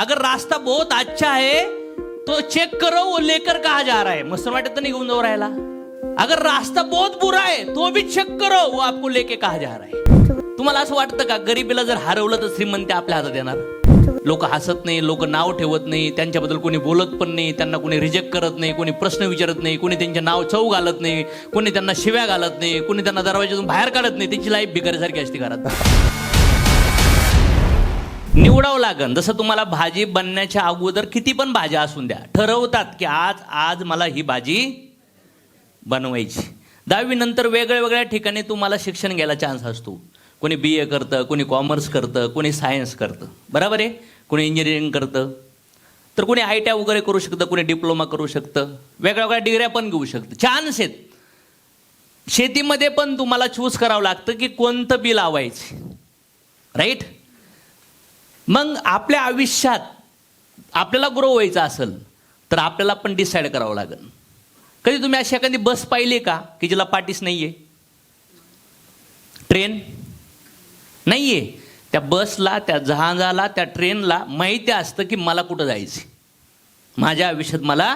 अगर रास्ता बहुत अच्छा है तो चेक करो वो लेकर कहा जा रहा है? मस्त वाटत नाही घेऊन जाऊ राहिला अगर रास्ता बहुत बुरा है तो भी चेक करो वो आपको लेके कहा जा रहा है। तुम्हाला असं वाटतं का गरिबीला जर हरवलं तर श्रीमंत आपल्या हातात येणार? लोक हसत नाही लोक नाव ठेवत नाही त्यांच्याबद्दल कोणी बोलत पण नाही त्यांना कोणी रिजेक्ट करत नाही कोणी प्रश्न विचारत नाही कोणी त्यांचे नाव चव घालत नाही कोणी त्यांना शिव्या घालत नाही कोणी त्यांना दरवाज्यातून बाहेर काढत नाही त्यांची लाईफ भिकारीसारखी असते घरात. निवडावं लागन. जसं तुम्हाला भाजी बनण्याच्या अगोदर किती पण भाज्या असून द्या ठरवतात की आज आज मला ही भाजी बनवायची. दहावीनंतर वेगळ्या वेगळ्या ठिकाणी तुम्हाला शिक्षण घ्यायला चान्स असतो. कोणी बी ए करतं कोणी कॉमर्स करतं कोणी सायन्स करतं. बरोबर आहे? कोणी इंजिनिअरिंग करतं. तर कोणी आय टी आय वगैरे करू शकतं कोणी डिप्लोमा करू शकतं. वेगळ्या वेगळ्या डिग्र्या पण घेऊ शकतं. चान्स आहेत. शेतीमध्ये पण तुम्हाला चूज करावं लागतं की कोणतं बी लावायचं. राईट मग आपल्या आयुष्यात आपल्याला ग्रो व्हायचं असेल तर आपल्याला पण डिसाईड करावं लागेल. कधी तुम्ही अशी एखादी बस पाहिली का की जिला पाठीच नाही आहे ट्रेन नाही आहे त्या बसला त्या जहाजाला त्या ट्रेनला माहिती असतं की मला कुठं जायचं माझ्या आयुष्यात मला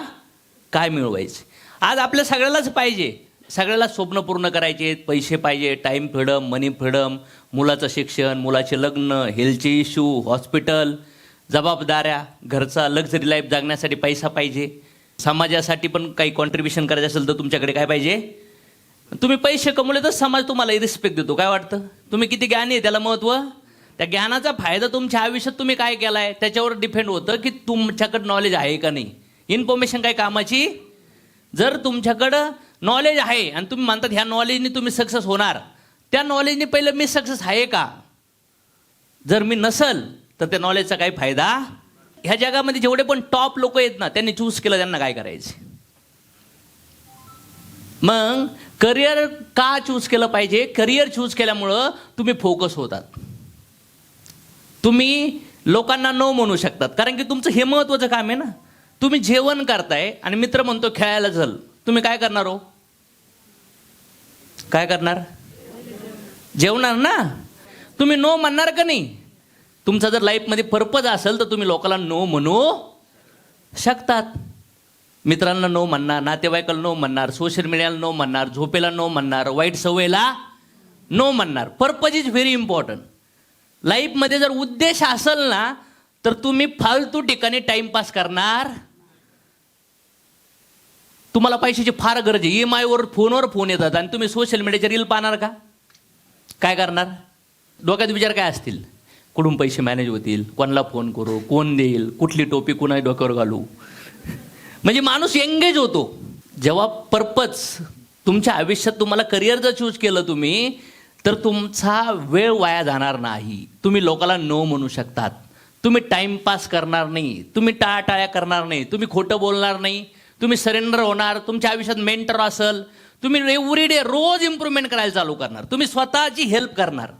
काय मिळवायचं आज आपल्या सगळ्यालाच पाहिजे सगळ्याला स्वप्न पूर्ण करायचे पैसे पाहिजे टाईम फ्रीडम मनी फ्रीडम मुलाचं शिक्षण मुलाचे लग्न हेल्थचे इश्यू हॉस्पिटल जबाबदाऱ्या घरचा लक्झरी लाईफ जगण्यासाठी पैसा पाहिजे. समाजासाठी पण काही कॉन्ट्रीब्युशन करायचं असेल तर तुमच्याकडे काय पाहिजे? तुम्ही पैसे कमवले तर समाज तुम्हाला रिस्पेक्ट देतो. काय वाटतं? तुम्ही किती ज्ञानी आहे त्याला महत्त्व त्या ज्ञानाचा फायदा तुमच्या आयुष्यात तुम्ही काय केलाय? त्याच्यावर डिपेंड होतं की तुमच्याकडं नॉलेज आहे का नाही. इन्फॉर्मेशन काय कामाची? जर तुमच्याकडं नॉलेज आहे. आणि तुम्ही म्हणतात ह्या नॉलेजने तुम्ही सक्सेस होणार. त्या नॉलेजने पहिलं मी सक्सेस आहे का? जर मी नसल तर त्या नॉलेजचा काही फायदा ह्या जगामध्ये जेवढे पण टॉप लोक आहेत ना त्यांनी चूज केलं त्यांना काय करायचे? मग करिअर का चूज केलं पाहिजे? करिअर चूज केल्यामुळं तुम्ही फोकस होतात. तुम्ही लोकांना न म्हणू शकतात. कारण की तुमचं हे महत्वाचं काम आहे ना. तुम्ही जेवण करताय आणि मित्र म्हणतो खेळायला चल. तुम्ही काय करणार हो? काय करणार? जेवणार ना? तुम्ही नो म्हणणार का नाही? तुमचा जर लाईफमध्ये पर्पज असेल तर तुम्ही लोकांना नो म्हणू शकतात. मित्रांना नो म्हणणार नातेवाईकाला नो म्हणणार सोशल मीडियाला नो म्हणणार झोपेला नो म्हणणार वाईट सवयीला नो म्हणणार. पर्पज इज व्हेरी इम्पॉर्टंट लाईफमध्ये जर उद्देश असेल ना तर तुम्ही फालतू ठिकाणी टाइमपास करणार तुम्हाला पैशाची फार गरज आहे. ई एम आयवर फोनवर फोन येतात. आणि तुम्ही सोशल मीडियाचे रील पाहणार का? काय करणार? डोक्यात विचार काय असतील? कुठून पैसे मॅनेज होतील? कोणाला फोन करू? कोण देईल? कुठली टोपी कुणा डोक्यावर घालू? म्हणजे माणूस एंगेज होतो. जेव्हा पर्पज तुमच्या आयुष्यात तुम्हाला करिअर जर चूज केलं तुम्ही तर तुमचा वेळ वाया जाणार नाही. तुम्ही लोकांना नो म्हणू शकतात. तुम्ही टाईमपास करणार नाही. तुम्ही टाळाटाळ्या करणार नाही. तुम्ही खोटं बोलणार नाही. तुम्ही सरेंडर होणार तुमच्या आयुष्यात मेंटर असेल तुम्ही एव्हरी डे रोज इम्प्रूव्हमेंट करायला चालू करणार तुम्ही स्वतःची हेल्प करणार.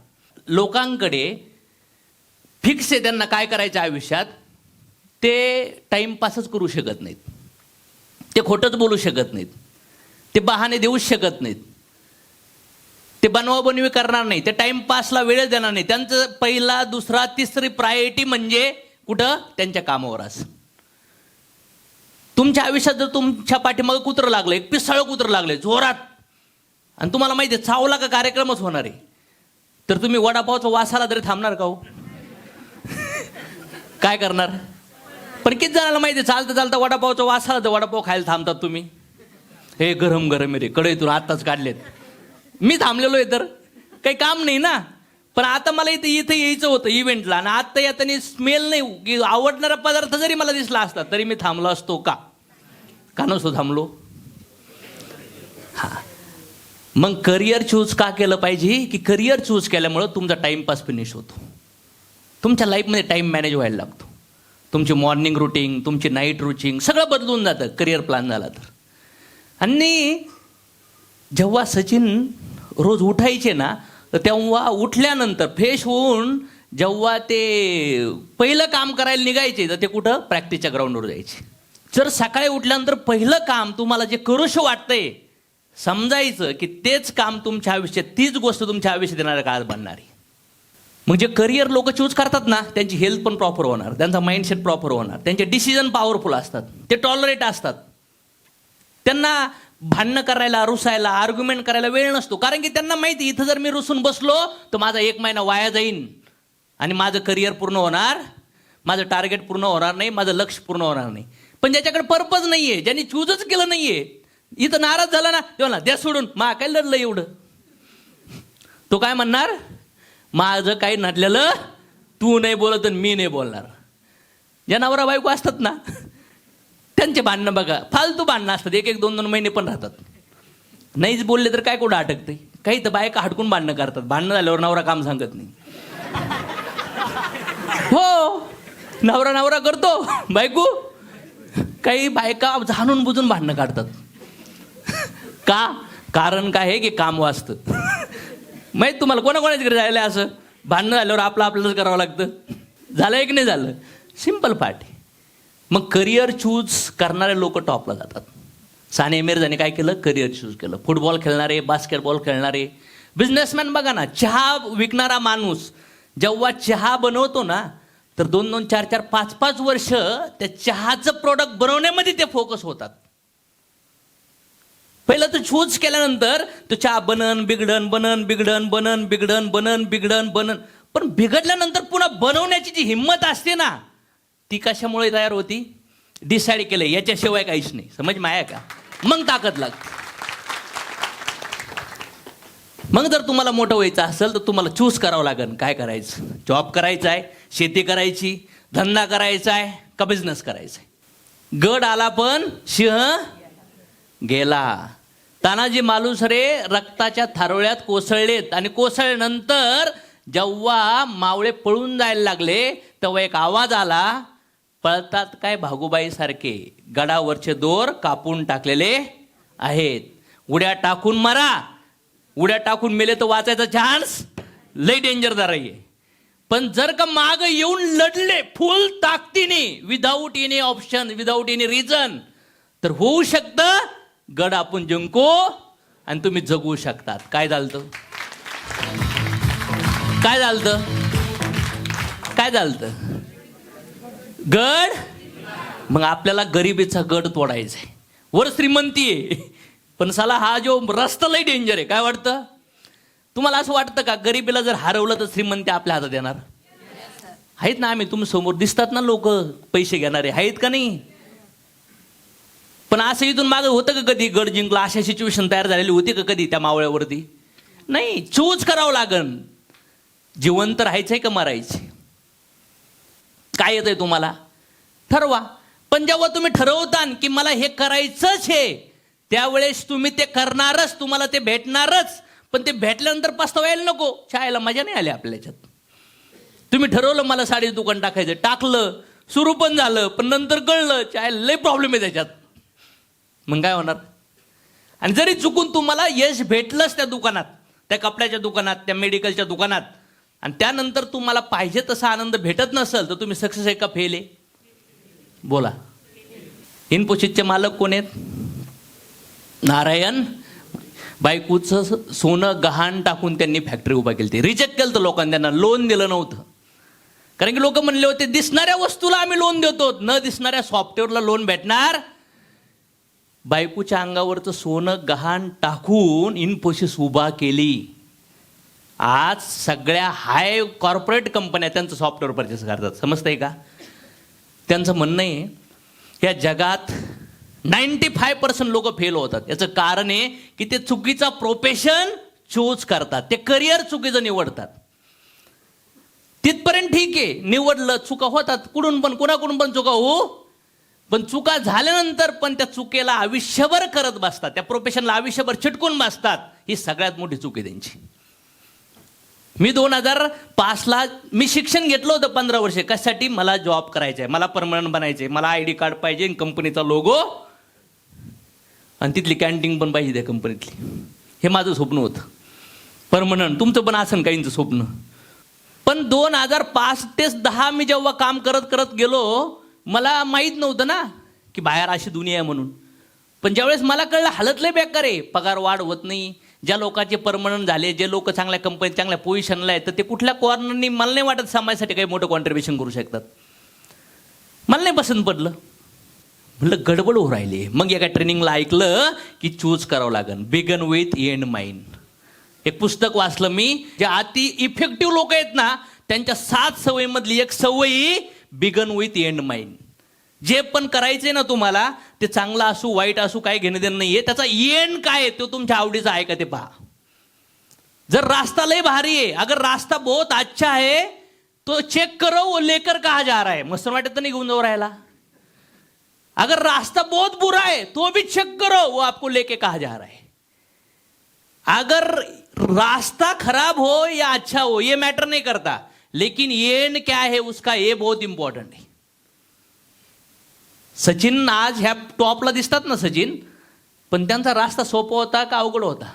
लोकांकडे फिक्स आहे त्यांना काय करायचं आयुष्यात? ते टाईमपासच करू शकत नाहीत. ते खोटंच बोलू शकत नाहीत. ते बहाणे देऊच शकत नाहीत. ते बनवाबनवी करणार नाही. ते टाईमपासला वेळच देणार नाही. त्यांचं पहिला दुसरा तिसरी प्रायोरिटी म्हणजे कुठं? त्यांच्या कामावर असं. तुमच्या आयुष्यात जर तुमच्या पाठीमागं कुत्रं लागलं एक पिसाळं कुत्रं लागलं जोरात. आणि तुम्हाला माहिती आहे चावला का कार्यक्रमच होणार आहे? तर तुम्ही वडापावचा वासाला तरी थांबणार का हो? काय करणार? पण किती जणांना माहिती आहे चालतं चालता वडापावचा वासाला तर वडापाव खायला थांबतात तुम्ही? हे गरम गरम आहे रे कढईतून आत्ताच काढलेत. मी थांबलेलो आहे तर. काही काम नाही ना. पण आता मला इथे इथं यायचं होतं इव्हेंटला आणि आता येताना स्मेल नाही आवडणारा पदार्थ जरी मला दिसला असता तरी मी थांबलो असतो का? का नसतो थांबलो हा। मग करिअर चूज का केलं पाहिजे की करिअर चूज केल्यामुळं तुमचा टाईमपास फिनिश होतो तुमच्या लाईफमध्ये टाईम मॅनेज व्हायला लागतो। तुमची मॉर्निंग रुटीन तुमची नाईट रुटीन सगळं बदलून जातं करिअर प्लॅन झाला तर. आणि जेव्हा सचिन रोज उठायचे ना तर तेव्हा उठल्यानंतर फ्रेश होऊन जेव्हा ते पहिलं काम करायला निघायचे तर ते कुठं? प्रॅक्टिसच्या ग्राउंडवर जायचे. जर सकाळी उठल्यानंतर पहिलं काम तुम्हाला जे करूश वाटतंय समजायचं की तेच काम तुमच्या आयुष्यात तीच गोष्ट तुमच्या आयुष्यात येणाऱ्या काळात बनणार आहे. मग जे करिअर लोक चूज करतात ना त्यांची हेल्थ पण प्रॉपर होणार त्यांचा माइंडसेट प्रॉपर होणार त्यांचे डिसिजन पॉवरफुल असतात ते टॉलरेट असतात. त्यांना भांडणं करायला रुसायला आर्ग्युमेंट करायला वेळ नसतो कारण की त्यांना माहिती इथं जर मी रुसून बसलो तर माझा एक महिना वाया जाईन. आणि माझं करिअर पूर्ण होणार माझं टार्गेट पूर्ण होणार नाही माझं लक्ष पूर्ण होणार नाही. पण ज्याच्याकडे पर्पज नाहीये ज्यांनी चूजच केलं नाहीये इथं नाराज झाला ना तेव्हा द्या सोडून मा काय लढलं एवढं? तो काय म्हणणार? माझं काही नडलेलं तू नाही बोलत आणि मी नाही बोलणार. ज्या नवरा बायको असतात ना त्यांचे भांडणं बघा फालतू भांडणं असतात एक एक दोन दोन महिने पण राहतात. नाहीच बोलले तर काय कुठं अटकते? काही तर बायका हटकून भांडणं करतात. भांडणं झाल्यावर नवरा काम सांगत नाही. हो नवरा नवरा करतो. बायको काही बायका जाणून बुजून भांडणं काढतात. का? कारण काय आहे की काम वाचतं. माहीत तुम्हाला कोणाकोणाच घरी जायला असं? भांडणं झाल्यावर आपलं आपल्यालाच करावं लागतं. झालं एक नाही झालं. सिंपल पार्ट आहे. मग करिअर चूज करणारे लोक टॉपला जातात. साने मिर्झाने काय केलं? करिअर चूज केलं. फुटबॉल खेळणारे बास्केटबॉल खेळणारे. बिझनेसमॅन बघा ना चहा विकणारा माणूस जेव्हा चहा बनवतो ना तर दोन दोन चार चार पाच पाच वर्ष त्या चहाचं प्रोडक्ट बनवण्यामध्ये ते फोकस होतात. पहिलं तो चूज केल्यानंतर तो चहा बनन बिघडन बनन बिघडन बनन बिघडन बनन बिघडन बनन. पण बिघडल्यानंतर पुन्हा बनवण्याची जी हिंमत असते ना ती कशामुळे तयार होती? डिसाईड केलं याच्याशिवाय काहीच नाही. समज माया का? मग ताकद लागते. मग जर तुम्हाला मोठं व्हायचं असेल तर तुम्हाला चूज करावं लागेल. काय करायचं? जॉब करायचा आहे शेती करायची धंदा करायचा आहे का बिझनेस करायचा आहे? गड आला पण सिंह गेला. तानाजी मालुसरे रक्ताच्या थारोळ्यात कोसळलेत आणि कोसळल्यानंतर जेव्हा मावळे पळून जायला लागले तेव्हा एक आवाज आला पळतात काय भागुबाई सारखे गडावरचे दोर कापून टाकलेले आहेत. उड्या टाकून मारा. उड्या टाकून मेले तर वाचायचा चान्स लय डेंजरदार आहे पण जर का माग येऊन लढले फुल ताकदीने without any option without any reason तर होऊ शकतं गड आपण जिंको आणि तुम्ही जगू शकतात. काय झालं काय झालं काय झालं गड? मग आपल्याला गरिबीचा गड तोडायचा आहे वर श्रीमंती आहे. पण साला हा जो रस्ता लई डेंजर आहे काय वाटतं? तुम्हाला असं वाटतं का गरिबीला जर हरवलं तर श्रीमंत आपल्या हातात येणार? आहेत ना आम्ही तुम्ही समोर दिसतात ना लोक पैसे घेणारे आहेत का नाही? पण असं इथून मागं होतं का कधी? गड जिंकला अशा सिच्युएशन तयार झालेली होती का कधी त्या मावळ्यावरती? नाही चूज करावं लागन. जिवंत राहायचंय का मरायचे काय येतंय तुम्हाला? ठरवा. पण जेव्हा तुम्ही ठरवता की मला हे करायचंच आहे त्यावेळेस तुम्ही ते करणारच तुम्हाला ते भेटणारच. पण ते भेटल्यानंतर पस्तावा व्हायला नको. शाळेला मजा नाही आली आपल्या याच्यात. तुम्ही ठरवलं मला साडी दुकान टाकायचं. टाकलं सुरू पण झालं पण नंतर कळलं चाय लय प्रॉब्लेम आहे त्याच्यात. मग काय होणार? आणि जरी चुकून तुम्हाला यश भेटलंच त्या दुकानात त्या कपड्याच्या दुकानात त्या मेडिकलच्या दुकानात आणि त्यानंतर तुम्हाला पाहिजे तसा आनंद भेटत नसेल तर तुम्ही सक्सेस आहे का फेल आहे? बोला. इन्फोसिसचे मालक कोण आहेत? नारायण बायकोचं सोनं गहाण टाकून त्यांनी फॅक्टरी उभा केली ती रिजेक्ट केलं लोकांनी त्यांना लोन दिलं नव्हतं. कारण की लोक म्हणले होते दिसणाऱ्या वस्तूला आम्ही लोन देतो. न दिसणाऱ्या सॉफ्टवेअरला लोन भेटणार. बायकोच्या अंगावरचं सोनं गहाण टाकून इन्फोसिस उभा केली. आज सगळ्या हाय कॉर्पोरेट कंपन्या त्यांचं सॉफ्टवेअर परचेस करतात. समजतंय का? त्यांचं म्हणणं आहे या जगात नाईन्टी फाय पर्सेंट लोक फेल होतात. याचं कारण आहे की ते चुकीचा प्रोफेशन चूज करतात. ते करिअर चुकीचं निवडतात. तिथपर्यंत ठीक आहे. निवडलं चुका होतात. कुठून पण कुणाकडून पण चुका हो पण चुका झाल्यानंतर पण त्या चुकेला आयुष्यभर करत बसतात. त्या प्रोफेशनला आयुष्यभर चिटकून बसतात. ही सगळ्यात मोठी चूक आहे त्यांची. मी दोन हजार पाचला मी शिक्षण घेतलं होतं पंधरा वर्षे. कशासाठी? मला जॉब करायचा आहे मला परमनंट बनायचं आहे मला आय डी कार्ड पाहिजे कंपनीचा लोगो आणि तिथली कॅन्टीन पण पाहिजे त्या कंपनीतली हे माझं स्वप्न होतं. परमनंट तुमचं पण असन काहींचं स्वप्न. पण दोन हजार पाच ते दहा मी जेव्हा काम करत करत गेलो मला माहीत नव्हतं ना की बाहेर अशी दुनिया आहे म्हणून. पण ज्यावेळेस मला कळलं हलतले बेकार आहे. पगार वाढ होत नाही. ज्या लोकांचे परमनंट झाले जे लोक चांगल्या कंपनीत चांगल्या पोझिशनला आहेत तर ते कुठल्या कॉर्नरनी मला नाही वाटत समाजासाठी काही मोठं कॉन्ट्रीब्युशन करू शकतात. मला नाही पसंत पडलं. म्हटलं गडबड होऊ राहिली. मग एका ट्रेनिंगला ऐकलं की चूज करावं लागेल बिगन विथ एंड माइंड एक पुस्तक वाचलं मी जे अति इफेक्टिव्ह लोक आहेत ना त्यांच्या सात सवयीमधली एक सवयी बिगन विथ एंड माइंड जे पण करायचंय ना तुम्हाला ते चांगलं असू वाईट असू काय घेणं देणं नाहीये. त्याचा एंड काय आहे तो तुमच्या आवडीचा आहे का ते पहा. जर रास्ता लय भारी आहे अगर रास्ता बहुत अच्छा है तो चेक करो वो लेकर कहा जा रहा है? मस्त वाटत नाही घेऊन जाऊ राहिला अगर रास्ता बहुत बुरा है तो भी चेक करो वो आपको लेके कहा जा रहा है। अगर रास्ता खराब हो या अच्छा हो ये मैटर नहीं करता। लेकिन ये क्या है उसका ये बहुत इंपॉर्टंट है। सचिन आज ह्या टॉपला दिसतात ना सचिन पण त्यांचा रास्ता सोपा होता का अवघड होता?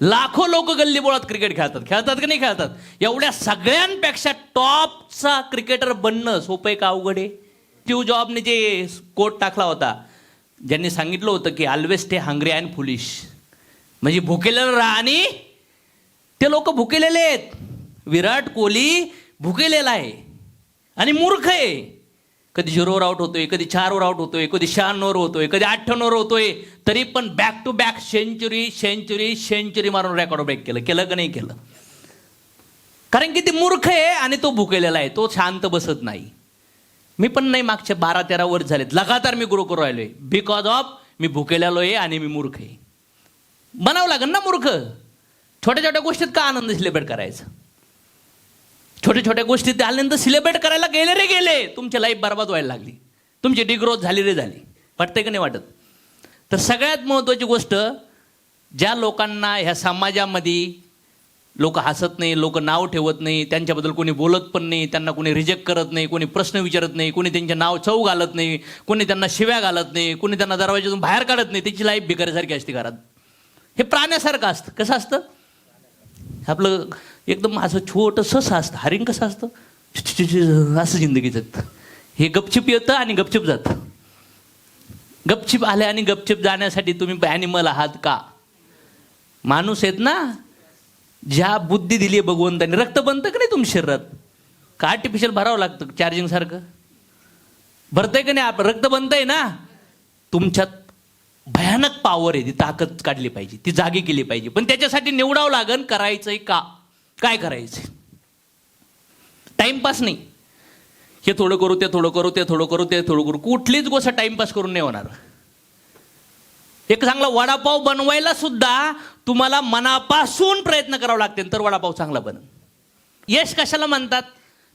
लाखो लोक गल्ली बोळात क्रिकेट खेळतात. खेळतात की नाही खेळतात? एवढ्या सगळ्यांपेक्षा टॉपचा क्रिकेटर बनणं सोपं आहे का अवघड आहे? स्टीव जॉबने जे कोट टाकला होता ज्यांनी सांगितलं होतं की always stay hungry and foolish म्हणजे भुकेलेलं राहा आणि ते लोक भुकेलेले आहेत. विराट कोहली भुकेलेला आहे. आणि मूर्ख आहे. कधी झिरोवर आउट होतोय कधी चारवर आउट होतोय कधी शहाण्णवर होतोय कधी अठ्ठ्याण्णवर होतोय तरी पण back to back century century century मारून रेकॉर्ड ब्रेक केलं. केलं का नाही केलं? कारण की ते मूर्ख आहे आणि तो भुकेलेला आहे. तो शांत बसत नाही. मी पण नाही मागच्या बारा तेरा वर्ष झालेत. लगातार मी ग्रो करू राहिलोय. बिकॉज ऑफ मी भुकेलेलो आहे आणि मी मूर्ख आहे. बनावं लागेल ना मूर्ख? छोट्या छोट्या गोष्टीत का आनंद सेलिब्रेट करायचा? छोट्या छोट्या गोष्टीत ते आल्यानंतर सेलिब्रेट करायला गेले रे गेले. तुमची लाईफ बर्बाद व्हायला लागली. तुमची डिग्रोथ झाली रे झाली. वाटतंय का नाही वाटत? तर सगळ्यात महत्त्वाची गोष्ट ज्या लोकांना ह्या समाजामध्ये लोक हसत नाही लोक नाव ठेवत नाही त्यांच्याबद्दल कोणी बोलत पण नाही त्यांना कोणी रिजेक्ट करत नाही कोणी प्रश्न विचारत नाही कोणी त्यांचे नाव चव घालत नाही कोणी त्यांना शिव्या घालत नाही कोणी त्यांना दरवाज्यातून बाहेर काढत नाही त्याची लाईफ भिकाऱ्यासारखी असते घरात. हे प्राण्यासारखं असतं. कसं असतं? आपलं एकदम असं छोटंसं असतं. हरिंग कसं असतं? असं जिंदगी जगतं हे गपचिप येतं आणि गपचिप जातं. गपचिप आले आणि गपचिप जाण्यासाठी तुम्ही ॲनिमल आहात का? माणूस आहेत ना? ज्या बुद्धी दिली आहे भगवंताने रक्त बनतं का नाही तुमच्या शरीरात? का आर्टिफिशियल भरावं लागतं चार्जिंग सारखं? भरतंय का नाही आप रक्त बनतंय ना? तुमच्यात भयानक पॉवर आहे ती ताकद काढली पाहिजे ती जागी केली पाहिजे. पण त्याच्यासाठी निवडावं लागन करायचंय का? काय करायचंय? टाइमपास नाही. हे थोडं करू ते थोडं करू ते थोडं करू ते थोडं करू. कुठलीच गोष्ट टाइमपास करून नाही होणार. एक चांगला वडापाव बनवायला सुद्धा तुम्हाला मनापासून प्रयत्न करावा लागते तर वडापाव चांगला बनन. यश कशाला म्हणतात?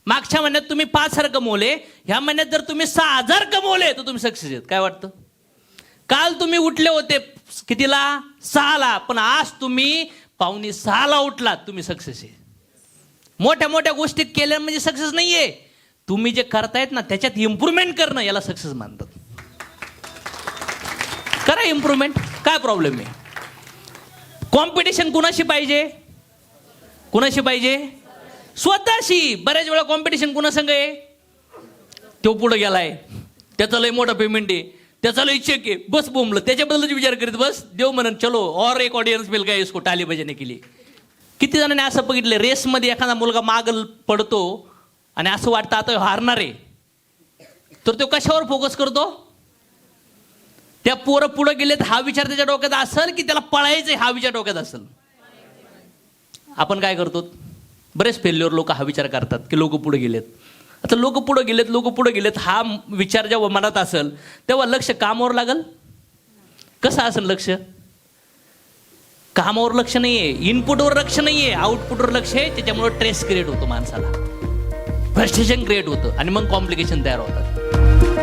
मागच्या महिन्यात तुम्ही पाच हजार कमवले ह्या महिन्यात जर तुम्ही सहा हजार कमवले तर तुम्ही सक्सेस आहेत. काय वाटतं? काल तुम्ही उठले होते कितीला? सहाला. पण आज तुम्ही पाहुणे सहाला उठलात तुम्ही सक्सेस आहे. मोठ्या मोठ्या गोष्टी केल्या म्हणजे सक्सेस नाहीये. तुम्ही जे करतायत ना त्याच्यात इम्प्रुव्हमेंट करणं याला सक्सेस मानतात करा इम्प्रुव्हमेंट काय प्रॉब्लेम आहे? कॉम्पिटिशन कुणाशी पाहिजे? कुणाशी पाहिजे? स्वतःशी. बऱ्याच वेळा कॉम्पिटिशन कुणासंग आहे? तो पुढं गेलाय. त्याचा लय मोठा पेमेंट आहे. त्याचा लय चेक आहे. बस बोंबलं. त्याच्याबद्दलच विचार करीत बस. देव म्हणन चलो और एक ऑडियन्स मिल काय इसको टाली बजाने केली किती जणांनी असं बघितलं रेसमध्ये एखादा मुलगा माग पडतो आणि असं वाटतं आता हारणार आहे. तर तो कशावर फोकस करतो? त्या पोरं पुढे गेलेत हा विचार त्याच्या डोक्यात असेल की त्याला पळायचं हा विचार डोक्यात असेल? आपण काय करतो? बरेच फेल्युअर लोक हा विचार करतात की लोक पुढे गेलेत. आता लोक पुढे गेलेत लोक पुढे गेलेत हा विचार जेव्हा मनात असेल तेव्हा लक्ष कामावर लागल? कसं असेल लक्ष? कामावर लक्ष नाही आहे इनपुटवर लक्ष नाही आहे आउटपुटवर लक्ष आहे त्याच्यामुळे ट्रेस क्रिएट होतो माणसाला. फ्रस्ट्रेशन क्रिएट होतं आणि मग कॉम्प्लिकेशन तयार होतात.